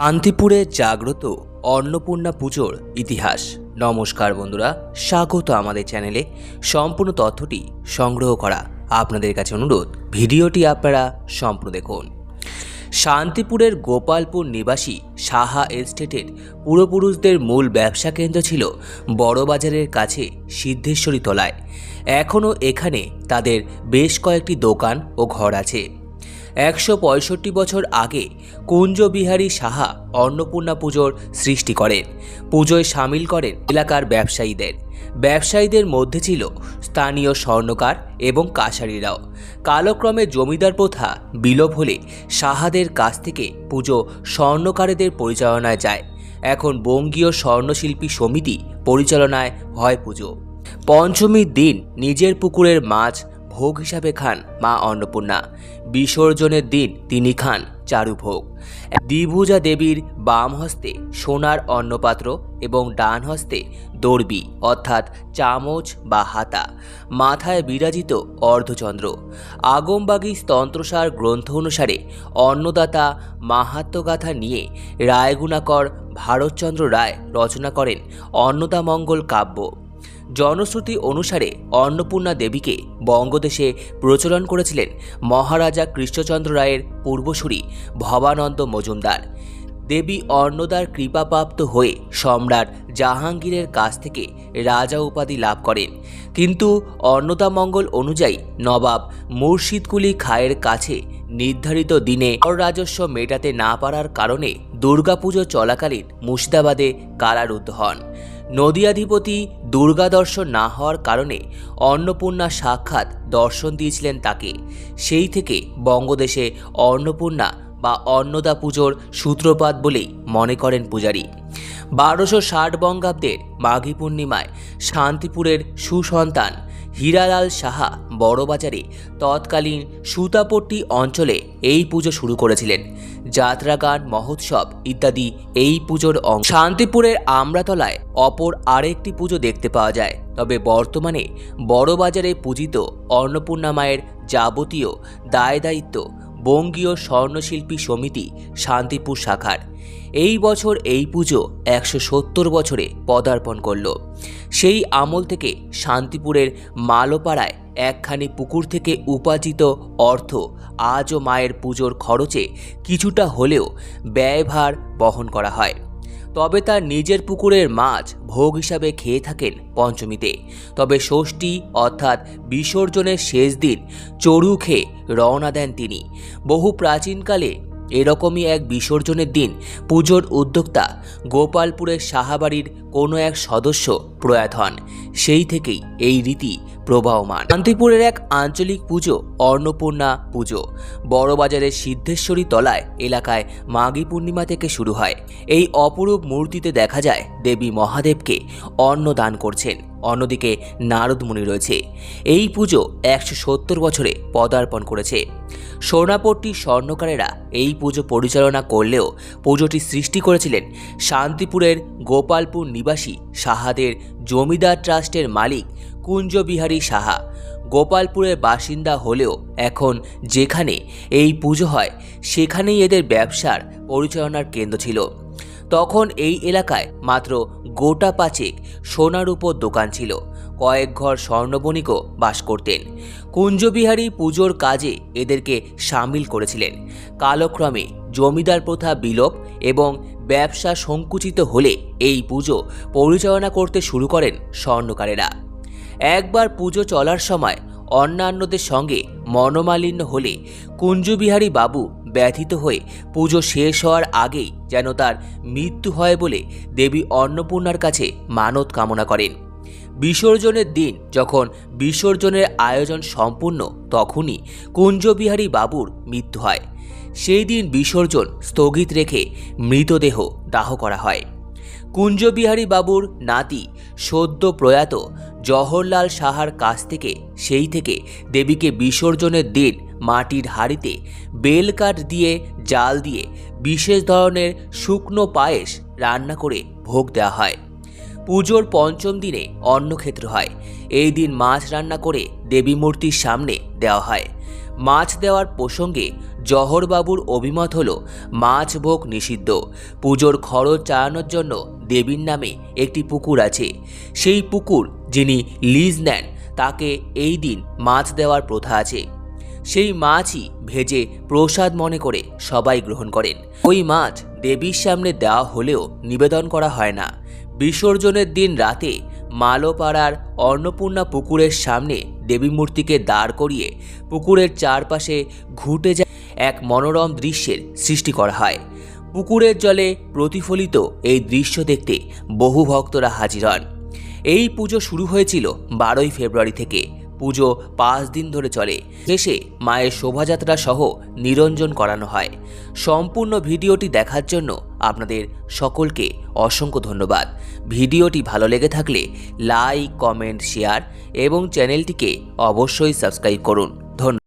শান্তিপুরে জাগ্রত অন্নপূর্ণা পুজোর ইতিহাস। নমস্কার বন্ধুরা, স্বাগত আমাদের চ্যানেলে। সম্পূর্ণ তথ্যটি সংগ্রহ করা আপনাদের কাছে অনুরোধ। ভিডিওটি আপনারা সম্পূর্ণ দেখুন। শান্তিপুরের গোপালপুর নিবাসী সাহা এস্টেটের পূর্বপুরুষদের মূল ব্যবসা কেন্দ্র ছিল বড়বাজারের কাছে সিদ্ধেশ্বরী তলায়। এখনও এখানে তাদের বেশ কয়েকটি দোকান ও ঘর আছে। একশো পঁয়ষট্টি বছর আগে কুঞ্জবিহারী সাহা অন্নপূর্ণা পুজোর সৃষ্টি করেন। পুজোয় সামিল করেন এলাকার ব্যবসায়ীদের। ব্যবসায়ীদের মধ্যে ছিল স্থানীয় স্বর্ণকার এবং কাছারিরাও। কালক্রমে জমিদার প্রথা বিলোপ হলে সাহাদের কাছ থেকে পুজো স্বর্ণকারেদের পরিচালনায় যায়। এখন বঙ্গীয় স্বর্ণশিল্পী সমিতি পরিচালনায় হয় পুজো। পঞ্চমীর দিন নিজের পুকুরের মাছ ভোগ হিসাবে খান মা অন্নপূর্ণা। বিসর্জনের দিন তিনি খান চারুভোগ দ্বিভুজা দেবীর বাম হস্তে সোনার অন্নপাত্র এবং ডান হস্তে দর্বি, অর্থাৎ চামচ বা হাতা, মাথায় বিরাজিত অর্ধচন্দ্র। আগমবাগী তন্ত্রসার গ্রন্থ অনুসারে অন্নদাতা মাহাত্ম্যগাথা নিয়ে রায়গুণাকর ভারতচন্দ্র রায় রচনা করেন অন্নদামঙ্গল কাব্য। জনশ্রুতি অনুসারে অন্নপূর্ণা দেবীকে বঙ্গদেশে প্রচলন করেছিলেন মহারাজা কৃষ্ণচন্দ্র রায়ের পূর্বসূরি ভবানন্দ মজুমদার। দেবী অন্নদার কৃপাপ্রাপ্ত হয়ে সম্রাট জাহাঙ্গীরের কাছ থেকে রাজা উপাধি লাভ করেন। কিন্তু অন্নদামঙ্গল অনুযায়ী নবাব মুর্শিদকুলি খায়ের কাছে নির্ধারিত দিনে রাজস্ব মেটাতে না পারার কারণে দুর্গাপুজো চলাকালীন মুর্শিদাবাদে কারারুদ্ধ হন। নদীয়াধিপতি দুর্গা দর্শন না হওয়ার কারণে অন্নপূর্ণা সাক্ষাৎ দর্শন দিয়েছিলেন তাকে। সেই থেকে বঙ্গদেশে অন্নপূর্ণা বা অন্নদা পুজোর সূত্রপাত বলেই মনে করেন পূজারি। বারোশো ষাট বঙ্গাব্দের মাঘী পূর্ণিমায় শান্তিপুরের সুসন্তান হীরালাল সাহা বড়বাজারে তৎকালীন সুতাপট্টি অঞ্চলে এই পুজো শুরু করেছিলেন। যাত্রা গান, মহোৎসব ইত্যাদি এই পুজোর অংশ। শান্তিপুরের আমরাতলায় অপর আরেকটি পুজো দেখতে পাওয়া যায়। তবে বর্তমানে বড়বাজারে পূজিত অন্নপূর্ণা মায়ের যাবতীয় দায় দায়িত্ব বঙ্গীয় স্বর্ণশিল্পী সমিতি শান্তিপুর শাখার। এই বছর এই পুজো একশো সত্তর বছরে পদার্পণ করল। সেই আমল থেকে শান্তিপুরের মালোপাড়ায় একখানি পুকুর থেকে উপার্জিত অর্থ আজও মায়ের পুজোর খরচে কিছুটা হলেও ব্যয়ভার বহন করা হয়। তবে তার নিজের পুকুরের মাছ ভোগ হিসাবে খেয়ে থাকেন পঞ্চমীতে। তবে ষষ্ঠী, অর্থাৎ বিসর্জনের শেষ দিন চড়ু খেয়ে রওনা দেন তিনি। বহু প্রাচীনকালে এরকমই এক বিসর্জনের দিন পুজোর উদ্যোক্তা গোপালপুরের সাহাবাড়ির কোনো এক সদস্য প্রয়াত হন। সেই থেকেই এই রীতি প্রবাহমান। শান্তিপুরের এক আঞ্চলিক পুজো অন্নপূর্ণা পুজো। বড়বাজারের সিদ্ধেশ্বরী তলায় এলাকায় মাঘী পূর্ণিমা থেকে শুরু হয়। এই অপরূপ মূর্তিতে দেখা যায় দেবী মহাদেবকে অন্ন দান করছেন। অন্যদিকে নারদমুনি রয়েছে। এই পুজো একশো সত্তর বছরে পদার্পণ করেছে। সোনাপট্টি স্বর্ণকারেরা এই পুজো পরিচালনা করলেও পুজোটি সৃষ্টি করেছিলেন শান্তিপুরের গোপালপুর নিবাসী সাহাদের জমিদার ট্রাস্টের মালিক কুঞ্জবিহারী সাহা। গোপালপুরের বাসিন্দা হলেও এখন যেখানে এই পুজো হয়, সেখানেই এদের ব্যবসার পরিচালনার কেন্দ্র ছিল। তখন এই এলাকায় মাত্র গোটা পাঁচেক সোনার উপর দোকান ছিল। কয়েক ঘর স্বর্ণবণিকও বাস করতেন। কুঞ্জবিহারী পুজোর কাজে এদেরকে সামিল করেছিলেন। কালক্রমে জমিদার প্রথা বিলোপ এবং ব্যবসা সংকুচিত হলে এই পুজো পরিচালনা করতে শুরু করেন স্বর্ণকারেরা। একবার পুজো চলার সময় অন্যান্যদের সঙ্গে মনোমালিন্য হলে কুঞ্জবিহারী বাবু ব্যথিত হয়ে পুজো শেষ হওয়ার আগেই যেন তার মৃত্যু হয় বলে দেবী অন্নপূর্ণার কাছে মানত কামনা করেন। বিসর্জনের দিন যখন বিসর্জনের আয়োজন সম্পূর্ণ, তখনই কুঞ্জবিহারী বাবুর মৃত্যু হয়। সেই দিন বিসর্জন স্থগিত রেখে মৃতদেহ দাহ করা হয়। কুঞ্জবিহারী বাবুর নাতি সদ্য প্রয়াত জওহরলাল সাহার কাছ থেকে, সেই থেকে দেবীকে বিসর্জনের দিন মাটির হাঁড়িতে বেলকাঠ দিয়ে, জাল দিয়ে বিশেষ ধরনের শুকনো পায়েস রান্না করে ভোগ দেওয়া হয়। পুজোর পঞ্চম দিনে অন্নক্ষেত্র হয়। এই দিন মাছ রান্না করে দেবী মূর্তির সামনে দেওয়া হয়। মাছ দেওয়ার প্রসঙ্গে জহরবাবুর অভিমত হল, মাছ ভোগ নিষিদ্ধ। পুজোর খরচ চালানোর জন্য দেবীর নামে একটি পুকুর আছে। সেই পুকুর যিনি লিজ নেন, তাকে এই দিন মাছ দেওয়ার প্রথা আছে। সেই মাছই ভেজে প্রসাদ মনে করে সবাই গ্রহণ করেন। ওই মাছ দেবীর সামনে দেওয়া হলেও নিবেদন করা হয় না। বিসর্জনের দিন রাতে মালোপাড়ার অন্নপূর্ণা পুকুরের সামনে দেবী মূর্তিকে দাঁড় করিয়ে পুকুরের চারপাশে ঘুটে যায় এক মনোরম দৃশ্যের সৃষ্টি করা হয়। পুকুরের জলে প্রতিফলিত এই দৃশ্য দেখতে বহু ভক্তরা হাজির হন। এই পুজো শুরু হয়েছিল বারোই ফেব্রুয়ারি থেকে। পুজো পাঁচ দিন ধরে চলে। শেষে মায়ের শোভাযাত্রা সহ নিরঞ্জন করানো হয়। সম্পূর্ণ ভিডিওটি দেখার জন্য আপনাদের সকলকে অসংখ্য ধন্যবাদ। ভিডিওটি ভালো লেগে থাকলে লাইক, কমেন্ট, শেয়ার এবং চ্যানেলটিকে অবশ্যই সাবস্ক্রাইব করুন। ধন্যবাদ।